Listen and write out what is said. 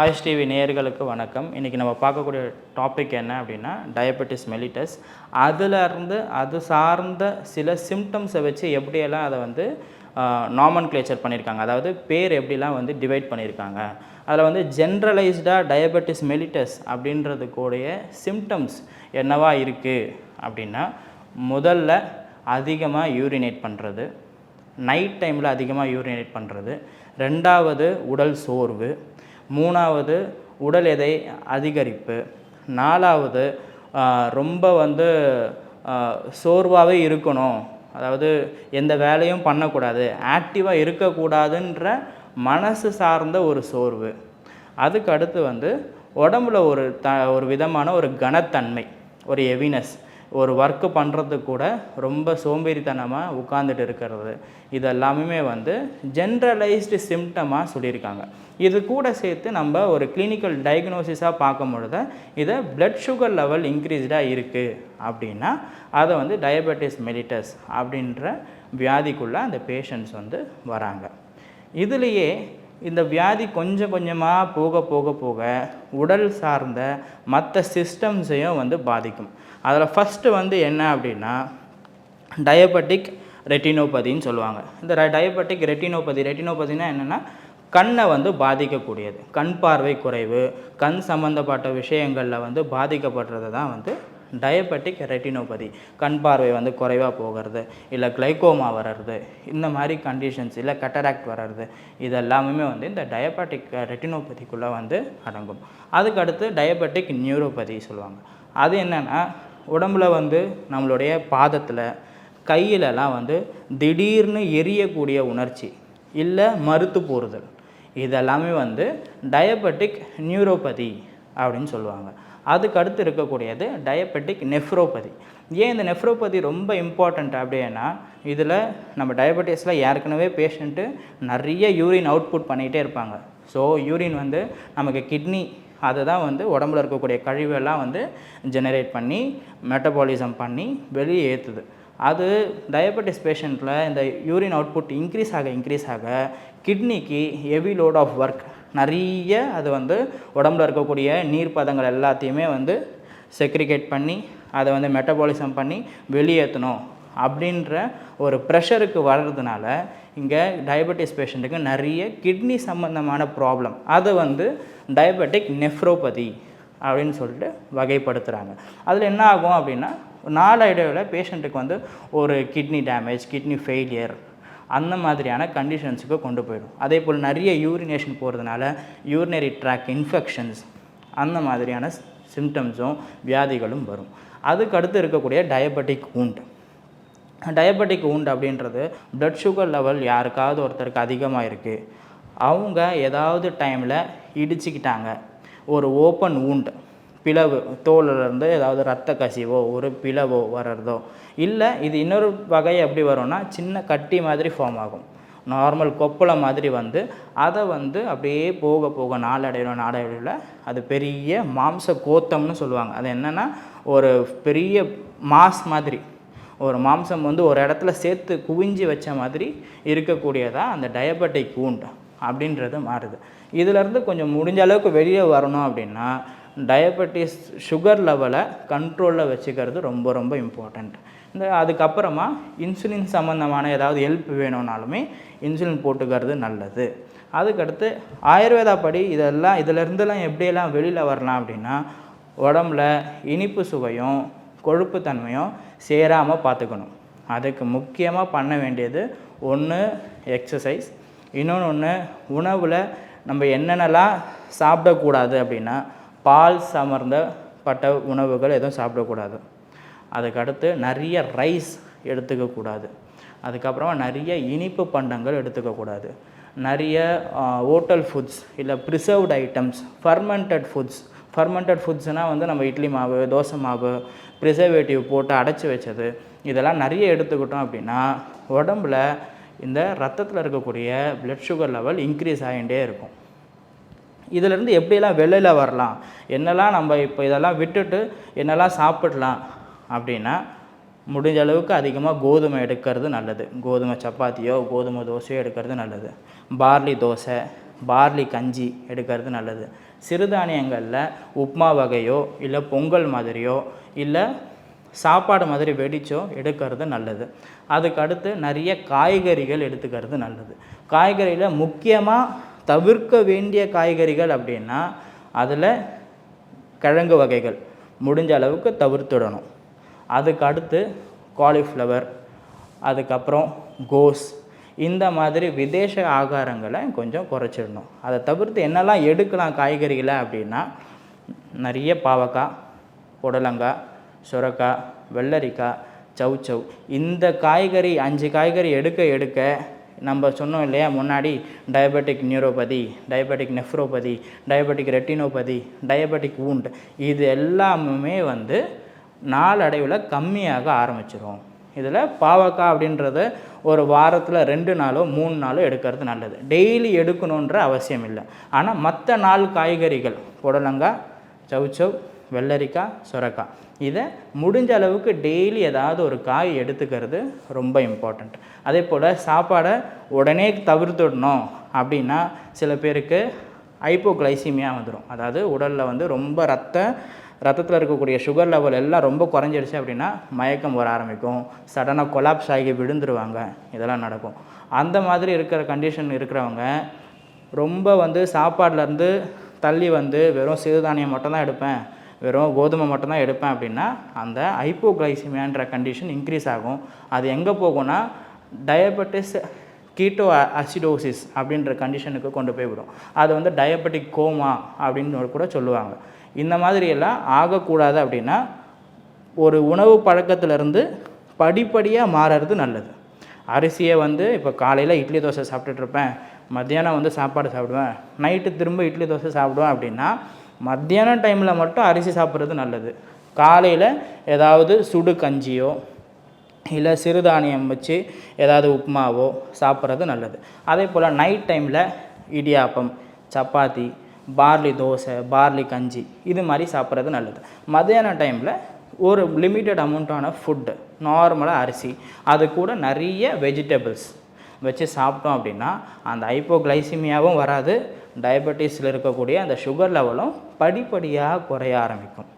AYUSH TV நேயர்களுக்கு வணக்கம். இன்றைக்கி நம்ம பார்க்கக்கூடிய டாபிக் என்ன அப்படின்னா டயபெட்டிஸ் மெலிட்டஸ் அதிலிருந்து அது சார்ந்த சில சிம்டம்ஸை வச்சு எப்படியெல்லாம் அதை வந்து நாமன் கிளேச்சர் பண்ணியிருக்காங்க அதாவது பேர் எப்படிலாம் வந்து டிவைட் பண்ணியிருக்காங்க அதில் வந்து ஜென்ரலைஸ்டாக டயபெட்டிஸ் மெலிட்டஸ் அப்படின்றதுக்கூடிய சிம்டம்ஸ் என்னவா இருக்குது அப்படின்னா முதல்ல அதிகமாக யூரினேட் பண்ணுறது நைட் டைமில் அதிகமாக யூரினேட் பண்ணுறது ரெண்டாவது உடல் சோர்வு மூணாவது உடல் எடை அதிகரிப்பு. நாலாவது ரொம்ப வந்து சோர்வாகவே இருக்கணும். அதாவது எந்த வேலையும் பண்ணக்கூடாது. ஆக்டிவாக இருக்கக்கூடாதுன்ற மனசு சார்ந்த ஒரு சோர்வு. அதுக்கு அடுத்து வந்து உடம்புல ஒரு த ஒரு விதமான ஒரு கனத்தன்மை ஒரு ஹெவினஸ் ஒரு ஒர்க்கு பண்ணுறதுக்கு கூட ரொம்ப சோம்பேறித்தனமாக உட்காந்துட்டு இருக்கிறது. இது எல்லாமே வந்து ஜென்ரலைஸ்டு சிம்டமாக சொல்லியிருக்காங்க. இது கூட சேர்த்து நம்ம ஒரு கிளினிக்கல் டயக்னோசிஸாக பார்க்கும் பொழுது இதை பிளட் சுகர் லெவல் இன்க்ரீஸ்டாக இருக்குது அப்படின்னா அதை வந்து டயபெட்டிஸ் மெலிட்டஸ் அப்படின்ற வியாதிக்குள்ளே அந்த பேஷண்ட்ஸ் வந்து வராங்க. இதுலேயே இந்த வியாதி கொஞ்சம் கொஞ்சமாக போக போக போக உடல் சார்ந்த மற்ற சிஸ்டம்ஸையும் வந்து பாதிக்கும். அதில் ஃபஸ்ட்டு வந்து என்ன அப்படின்னா டயபெட்டிக் ரெட்டினோபதின்னு சொல்லுவாங்க. இந்த டயபெட்டிக் ரெட்டினோபதி ரெட்டினோபதினா என்னென்னா கண்ணை வந்து பாதிக்கக்கூடியது. கண் பார்வை குறைவு கண் சம்மந்தப்பட்ட விஷயங்களில் வந்து பாதிக்கப்படுறது தான் வந்து டயபெட்டிக் ரெட்டினோபதி கண் பார்வை வந்து குறைவாக போகிறது இல்லை கிளைகோமா வர்றது இந்த மாதிரி கண்டிஷன்ஸ் இல்லை கட்டராக்ட் வர்றது இது எல்லாமே வந்து இந்த டயபெட்டிக் ரெட்டினோபதிக்குள்ளே வந்து அடங்கும். அதுக்கடுத்து டயபெட்டிக் நியூரோபதி சொல்லுவாங்க. அது என்னென்னா உடம்புல வந்து நம்மளுடைய பாதத்தில் கையிலலாம் வந்து திடீர்னு எரியக்கூடிய உணர்ச்சி இல்லை மறுத்து போறுதல் இதெல்லாமே வந்து டயபெட்டிக் நியூரோபதி அப்படின்னு சொல்லுவாங்க. அதுக்கு அடுத்து இருக்கக்கூடியது டயபெட்டிக் நெஃப்ரோபதி ஏன் இந்த நெஃப்ரோபதி ரொம்ப இம்பார்ட்டண்ட் அப்படின்னா இதில் நம்ம டயபெட்டிஸில் ஏற்கனவே பேஷண்ட்டு நிறைய யூரின் அவுட்புட் பண்ணிகிட்டே இருப்பாங்க. ஸோ யூரின் வந்து நமக்கு கிட்னி அதை தான் வந்து உடம்புல இருக்கக்கூடிய கழிவெல்லாம் வந்து ஜெனரேட் பண்ணி மெட்டபாலிசம் பண்ணி வெளியே ஏற்றுது அது டயபெட்டிஸ் பேஷண்ட்டில் இந்த யூரின் அவுட்புட் இன்க்ரீஸ் ஆக இன்க்ரீஸ் ஆக கிட்னிக்கு ஹெவி லோட் ஆஃப் ஒர்க் நிறைய அது வந்து உடம்புல இருக்கக்கூடிய நீர் பதங்கள் எல்லாத்தையுமே வந்து செக்ரிகேட் பண்ணி அதை வந்து மெட்டபாலிசம் பண்ணி வெளியேற்றணும் அப்படின்ற ஒரு ப்ரெஷருக்கு வர்றதுனால இங்கே டயபெட்டிஸ் பேஷண்ட்டுக்கு நிறைய கிட்னி சம்மந்தமான ப்ராப்ளம் அதை வந்து டயபெட்டிக் நெஃப்ரோபதி அப்படின்னு சொல்லிட்டு வகைப்படுத்துகிறாங்க அதில் என்ன ஆகும் அப்படின்னா நாளடைவில் பேஷண்ட்டுக்கு வந்து ஒரு கிட்னி டேமேஜ் கிட்னி ஃபெயிலியர் அந்த மாதிரியான கண்டிஷன்ஸுக்கு கொண்டு போயிடும். அதே போல் நிறைய யூரினேஷன் போகிறதுனால யூரினரி ட்ராக் இன்ஃபெக்ஷன்ஸ் அந்த மாதிரியான சிம்டம்ஸும் வியாதிகளும் வரும். அதுக்கு அடுத்து இருக்கக்கூடிய டயபெட்டிக் wound. டயபெட்டிக் wound அப்படின்றது ப்ளட் சுகர் லெவல் யாருக்காவது ஒருத்தருக்கு அதிகமாக இருக்குது அவங்க ஏதாவது டைமில் இடிச்சுக்கிட்டாங்க. ஒரு ஓப்பன் wound. பிளவு தோலிலிருந்து ஏதாவது ரத்த கசிவோ ஒரு பிளவோ வர்றதோ. இல்லை இது இன்னொரு வகை எப்படி வரும்னா சின்ன கட்டி மாதிரி ஃபார்ம் ஆகும். நார்மல் கொப்பளை மாதிரி வந்து அதை வந்து அப்படியே போக போக நாளடைவில் நாளடைவில் அது பெரிய மாம்ச கோத்தம்னு சொல்லுவாங்க. அது என்னென்னா ஒரு பெரிய மாஸ் மாதிரி. ஒரு மாம்சம் வந்து ஒரு இடத்துல சேர்த்து குவிஞ்சு வச்ச மாதிரி இருக்கக்கூடியதாக அந்த டயபெட்டிக் கூண்டு அப்படின்றது மாறுது. இதிலேருந்து கொஞ்சம் முடிஞ்ச அளவுக்கு வெளியே வரணும் அப்படின்னா டயபெட்டிஸ் சுகர் லெவலை கண்ட்ரோலில் வச்சுக்கிறது ரொம்ப ரொம்ப இம்பார்ட்டண்ட் இந்த அதுக்கப்புறமா இன்சுலின் சம்மந்தமான ஏதாவது ஹெல்ப் வேணும்னாலுமே இன்சுலின் போட்டுக்கிறது நல்லது. அதுக்கடுத்து ஆயுர்வேதா படி இதெல்லாம் இதிலேருந்துலாம் எப்படியெல்லாம் வெளியில் வரலாம் அப்படின்னா உடம்புல இனிப்பு சுவையும் கொழுப்புத்தன்மையும் சேராமல் பார்த்துக்கணும். அதுக்கு முக்கியமாக பண்ண வேண்டியது ஒன்று எக்ஸசைஸ் இன்னொன்று ஒன்று உணவில் நம்ம என்னென்னலாம் சாப்பிடக்கூடாது அப்படின்னா பால் சம்மந்தப்பட்ட உணவுகள் எதுவும் சாப்பிடக்கூடாது. அதுக்கடுத்து நிறைய ரைஸ் எடுத்துக்கக்கூடாது. அதுக்கப்புறமா நிறைய இனிப்பு பண்டங்கள் எடுத்துக்கக்கூடாது. நிறைய ஹோட்டல் ஃபுட்ஸ் இல்லை preserved items fermented foods fermented ஃபுட்ஸ்னால் வந்து நம்ம இட்லி மாவு தோசை மாவு ப்ரிசர்வேட்டிவ் போட்டு அடைச்சி வச்சது. இதெல்லாம் நிறைய எடுத்துக்கிட்டோம் அப்படின்னா உடம்புல இந்த ரத்தத்தில் இருக்கக்கூடிய பிளட் சுகர் லெவல் இன்க்ரீஸ் ஆகிட்டே இருக்கும். இதிலேருந்து எப்படியெல்லாம் வெளியில் வரலாம்? என்னெல்லாம் நம்ம இப்போ இதெல்லாம் விட்டுட்டு என்னெல்லாம் சாப்பிடலாம்? அப்படின்னா முடிஞ்ச அளவுக்கு அதிகமாக கோதுமை எடுக்கிறது நல்லது. கோதுமை சப்பாத்தியோ கோதுமை தோசையோ எடுக்கிறது நல்லது. பார்லி தோசை பார்லி கஞ்சி எடுக்கிறது நல்லது. சிறுதானியங்களில் உப்மா வகையோ இல்லை பொங்கல் மாதிரியோ இல்லை சாப்பாடு மாதிரி வெடிச்சோ எடுக்கிறது நல்லது. அதுக்கு அடுத்து நிறைய காய்கறிகள் எடுத்துக்கிறது நல்லது. காய்கறியில் முக்கியமாக தவிர்க்க வேண்டிய காய்கறிகள் அப்படின்னா அதில் கிழங்கு வகைகள். முடிஞ்ச அளவுக்கு தவிர்த்துடணும். அதுக்கு அடுத்து காலிஃப்ளவர் அதுக்கப்புறம் கோஸ் இந்த மாதிரி விதேச ஆகாரங்களை கொஞ்சம் குறைச்சிடணும். அதை தவிர்த்து என்னெல்லாம் எடுக்கலாம் காய்கறிகளை அப்படின்னா நிறைய பாவக்காய் புடலங்காய் சுரக்காய் வெள்ளரிக்காய் சௌச்சௌ இந்த காய்கறி அஞ்சு காய்கறி எடுக்க எடுக்க நம்ம சொன்னோம் இல்லையா முன்னாடி diabetic neuropathy diabetic nephropathy diabetic retinopathy diabetic wound இது எல்லாமே வந்து நாளடைவில் கம்மியாக ஆரம்பிச்சிடும் இதில் பாவக்காய் அப்படின்றத ஒரு வாரத்தில் ரெண்டு நாளோ மூணு நாளோ எடுக்கிறது நல்லது. டெய்லி எடுக்கணுன்ற அவசியம் இல்லை. ஆனால் மற்ற நாள் காய்கறிகள் புடலங்காய் சவுச்சவ் வெள்ளரிக்காய் சுரக்காய் இதை முடிஞ்ச அளவுக்கு டெய்லி ஏதாவது ஒரு காய் எடுத்துக்கிறது ரொம்ப இம்பார்ட்டண்ட் அதே போல் சாப்பாடை உடனே தவிர்த்துடணும் அப்படின்னா சில பேருக்கு ஹைப்போகிளைசிமியா வந்துடும் அதாவது உடலில் வந்து ரொம்ப ரத்த ரத்தத்தில் இருக்கக்கூடிய சுகர் லெவல் எல்லாம் ரொம்ப குறைஞ்சிடுச்சு அப்படின்னா மயக்கம் வர ஆரம்பிக்கும். சடனாக கொலாப்ஸ் ஆகி விழுந்துருவாங்க. இதெல்லாம் நடக்கும். அந்த மாதிரி இருக்கிற கண்டிஷன் இருக்கிறவங்க ரொம்ப வந்து சாப்பாடுலேருந்து தள்ளி வந்து வெறும் சிறுதானியம் மட்டும்தான் எடுப்பேன். வெறும் கோதுமை மட்டும்தான் எடுப்பேன் அப்படின்னா அந்த ஹைப்போகிளைசிமியான்ற கண்டிஷன் இன்க்ரீஸ் ஆகும். அது எங்கே போகும்னா டயபெட்டிஸ் கீட்டோ அசிடோசிஸ் அப்படின்ற கண்டிஷனுக்கு கொண்டு போய் விடும். அது வந்து டயபெட்டிக் கோமா அப்படின்னு கூட சொல்லுவாங்க. இந்த மாதிரி எல்லாம் ஆகக்கூடாது அப்படின்னா ஒரு உணவு பழக்கத்திலிருந்து படிப்படியாக மாறுறது நல்லது. அரிசியை வந்து இப்போ காலையில் இட்லி தோசை சாப்பிட்டுட்ருப்பேன் மத்தியானம் வந்து சாப்பாடு சாப்பிடுவேன். நைட்டு திரும்ப இட்லி தோசை சாப்பிடுவேன் அப்படின்னா மத்தியான டைமில் மட்டும் அரிசி சாப்பிட்றது நல்லது. காலையில் ஏதாவது சுடு கஞ்சியோ இல்லை சிறுதானியம் வச்சு ஏதாவது உப்புமாவோ சாப்பிட்றது நல்லது. அதே போல் நைட் டைமில் இடியாப்பம் சப்பாத்தி பார்லி தோசை பார்லி கஞ்சி இது மாதிரி சாப்பிட்றது நல்லது. மத்தியான டைமில் ஒரு லிமிட்டட் அமௌண்ட்டான ஃபுட்டு நார்மலாக அரிசி அது கூட நிறைய வெஜிடபிள்ஸ் வச்சு சாப்பிட்டோம் அப்படின்னா அந்த ஹைப்போகிளைசிமியாவும் வராது. டயபெட்டிஸில் இருக்கக்கூடிய அந்த சுகர் லெவலும் படிப்படியாக குறைய ஆரம்பிக்கும்.